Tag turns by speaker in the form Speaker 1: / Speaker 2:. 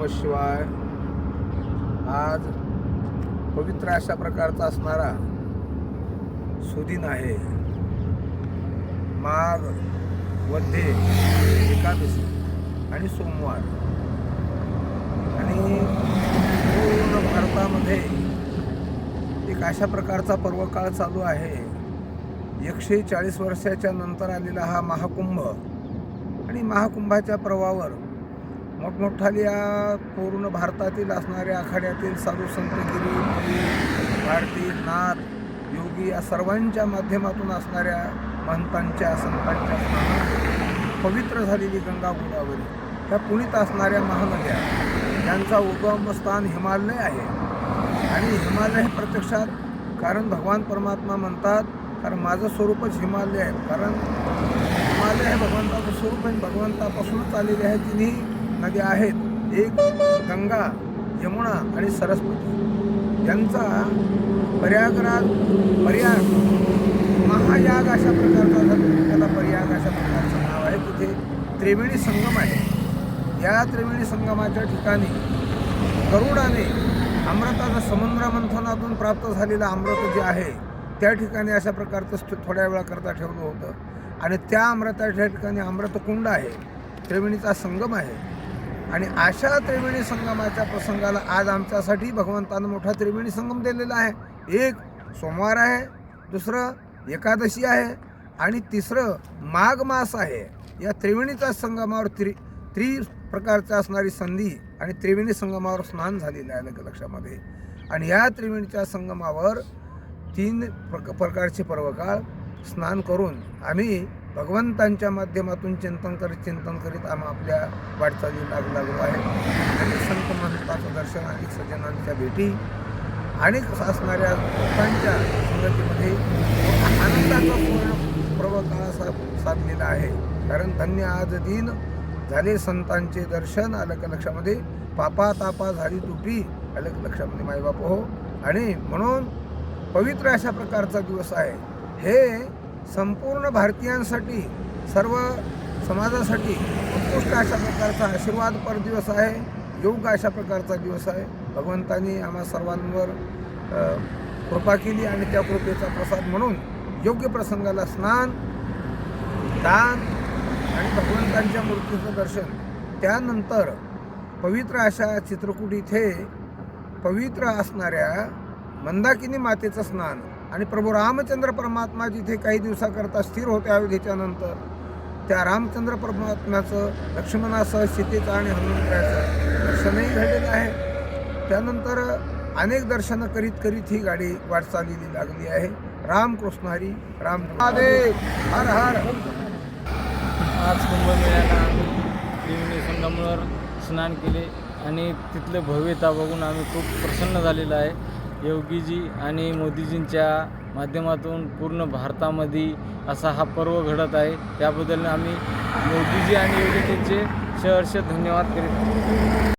Speaker 1: नम शिवाय आज पवित्र अशा प्रकारचा असणारा सुदिन आहे. माघ वध्ये एकादशी आणि सोमवार. आणि पूर्ण भारतामध्ये एक अशा प्रकारचा पर्वकाळ चालू आहे. एकशे चाळीस वर्षाच्या नंतर आलेला हा महाकुंभ आणि महाकुंभाच्या प्रवावर मोठमोठाल्या पूर्ण भारतातील असणाऱ्या आखाड्यातील साधू संतगिरी भारती नाथ योगी या सर्वांच्या माध्यमातून असणाऱ्या महंतांच्या संतांच्या पवित्र झालेली गंगा गोदावरी. ह्या पुणीत असणाऱ्या महानद्या यांचा उगम स्थान हिमालय आहे. आणि हिमालय हे प्रत्यक्षात कारण भगवान परमात्मा म्हणतात कारण माझं स्वरूपच हिमालय आहे. कारण हिमालय हे भगवंताचं स्वरूप आहे भगवंतापासूनच आलेले आहे. तिन्ही नद्या आहेत. एक गंगा यमुना आणि सरस्वती. यांचा पर्यागराज पर्याग महायाग अशा प्रकारचा झाला त्याला पर्याग अशा प्रकारचं नाव आहे. तिथे त्रिवेणी संगम आहे. या त्रिवेणी संगमाच्या ठिकाणी गरुडाने अमृताचं समुद्र मंथनातून प्राप्त झालेलं अमृत जे आहे त्या ठिकाणी अशा प्रकारचं थोड्या वेळाकरता ठेवलं होतं. आणि त्या अमृताच्या ठिकाणी अमृतकुंड आहे. त्रिवेणीचा संगम आहे. आणि अशा त्रिवेणी संगमाच्या प्रसंगाला आज आमच्यासाठी भगवंतानं मोठा त्रिवेणी संगम दिलेला आहे. एक सोमवार आहे दुसरं एकादशी आहे आणि तिसरं माघ मास आहे. या त्रिवेणीच्या संगमावर त्रि त्रि प्रकारची असणारी संधी आणि त्रिवेणी संगमावर स्नान झालेलं आहे लग- लक्षामध्ये. आणि या त्रिवेणीच्या संगमावर तीन प्रक प्रकारचे पर्वकाळ स्नान करून आम्ही भगवंतांच्या माध्यमातून चिंतन करीत चिंतन करीत आम्ही आपल्या वाटचाली लागू लागलो आहे. आणि संत महंताचं दर्शन आणि सज्जनांच्या भेटी अनेक असणाऱ्या लोकांच्या संगतीमध्ये आनंदाचा पूर्ण पर्वकाळ सा साधलेला आहे. कारण धन्य आज दिन झाले संतांचे दर्शन आलं लक्षामध्ये. पापा तापा झाली तुपी आलं का लक्षामध्ये मायबाप हो. आणि म्हणून पवित्र अशा प्रकारचा दिवस आहे. हे संपूर्ण भारतीयांसाठी सर्व समाजासाठी उत्कृष्ट अशा प्रकारचा आशीर्वादपर दिवस आहे योग अशा प्रकारचा दिवस आहे. भगवंतांनी आम्हा सर्वांवर कृपा केली आणि त्या कृपेचा प्रसाद म्हणून योग्य प्रसंगाला स्नान दान आणि भगवंतांच्या मूर्तीचं दर्शन. त्यानंतर पवित्र अशा चित्रकूट इथे पवित्र असणाऱ्या मंदाकिनी मातेचं स्नान. आणि प्रभू रामचंद्र परमात्मा जिथे काही दिवसाकरता स्थिर होते अयोध्येच्या नंतर त्या रामचंद्र परमात्म्याचं लक्ष्मणासह सीतेचं आणि हनुमंतराचं दर्शनही घडलेलं आहे. त्यानंतर अनेक दर्शनं करीत करीत ही गाडी वाटचालीली लागली आहे. रामकृष्ण हरी राम हर हर!
Speaker 2: आज कुंभमेळ्याला संगमावर स्नान केले आणि तिथलं भव्यता बघून आम्ही खूप प्रसन्न झालेलो आहे. योगीजी आणि मोदीजींच्या माध्यमातून पूर्ण भारतामध्ये असा हा पर्व घडत आहे. त्याबद्दल आम्ही मोदीजी आणि योगीजींचे सहर्ष धन्यवाद करीत